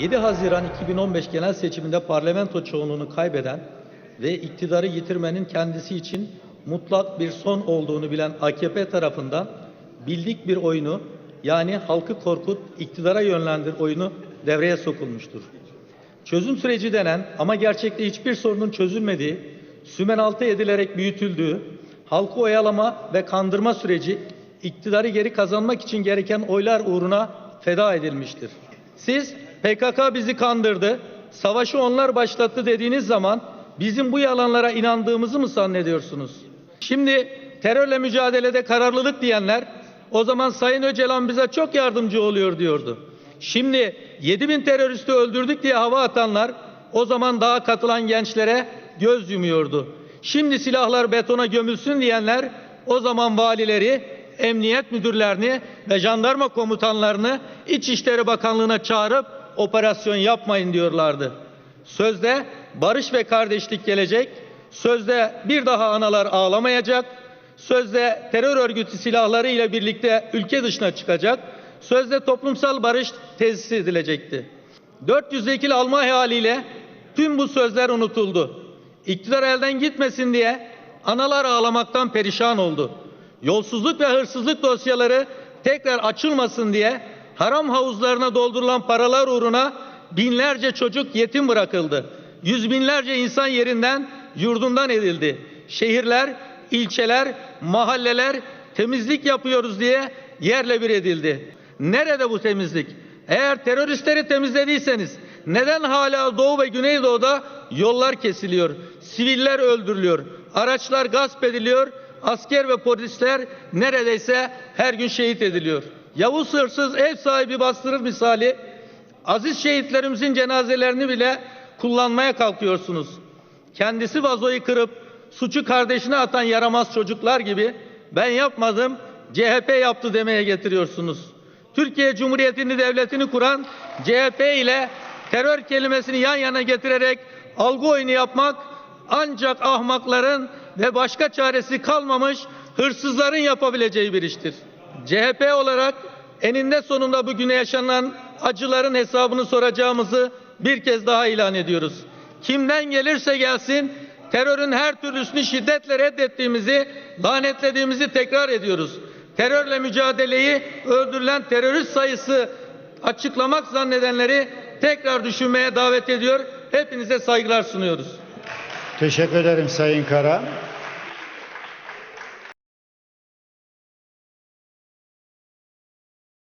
7 Haziran 2015 genel seçiminde parlamento çoğunluğunu kaybeden ve iktidarı yitirmenin kendisi için mutlak bir son olduğunu bilen AKP tarafından bildik bir oyunu yani halkı korkut, iktidara yönlendir oyunu devreye sokulmuştur. Çözüm süreci denen ama gerçekte hiçbir sorunun çözülmediği, sümen altı edilerek büyütüldüğü, halkı oyalama ve kandırma süreci iktidarı geri kazanmak için gereken oylar uğruna feda edilmiştir. Siz PKK bizi kandırdı, savaşı onlar başlattı dediğiniz zaman bizim bu yalanlara inandığımızı mı zannediyorsunuz? Şimdi terörle mücadelede kararlılık diyenler o zaman Sayın Öcalan bize çok yardımcı oluyor diyordu. Şimdi 7 bin teröristi öldürdük diye hava atanlar o zaman daha katılan gençlere göz yumuyordu. Şimdi silahlar betona gömülsün diyenler o zaman valileri, emniyet müdürlerini ve jandarma komutanlarını İçişleri Bakanlığı'na çağırıp operasyon yapmayın diyorlardı. Sözde barış ve kardeşlik gelecek, sözde bir daha analar ağlamayacak, sözde terör örgütü silahları ile birlikte ülke dışına çıkacak, sözde toplumsal barış tesis edilecekti. 400 vekil alma haliyle tüm bu sözler unutuldu. İktidar elden gitmesin diye analar ağlamaktan perişan oldu. Yolsuzluk ve hırsızlık dosyaları tekrar açılmasın diye haram havuzlarına doldurulan paralar uğruna binlerce çocuk yetim bırakıldı. Yüz binlerce insan yerinden, yurdundan edildi. Şehirler, ilçeler, mahalleler temizlik yapıyoruz diye yerle bir edildi. Nerede bu temizlik? Eğer teröristleri temizlediyseniz neden hala Doğu ve Güneydoğu'da yollar kesiliyor, siviller öldürülüyor, araçlar gasp ediliyor, asker ve polisler neredeyse her gün şehit ediliyor. Yavuz hırsız ev sahibi bastırır misali aziz şehitlerimizin cenazelerini bile kullanmaya kalkıyorsunuz. Kendisi vazoyu kırıp suçu kardeşine atan yaramaz çocuklar gibi ben yapmadım CHP yaptı demeye getiriyorsunuz. Türkiye Cumhuriyeti'ni devletini kuran CHP ile terör kelimesini yan yana getirerek algı oyunu yapmak ancak ahmakların ve başka çaresi kalmamış hırsızların yapabileceği bir iştir. CHP olarak eninde sonunda bugüne yaşanan acıların hesabını soracağımızı bir kez daha ilan ediyoruz. Kimden gelirse gelsin terörün her türlüsünü şiddetle reddettiğimizi, lanetlediğimizi tekrar ediyoruz. Terörle mücadeleyi öldürülen terörist sayısı açıklamak zannedenleri tekrar düşünmeye davet ediyor. Hepinize saygılar sunuyoruz. Teşekkür ederim Sayın Kara.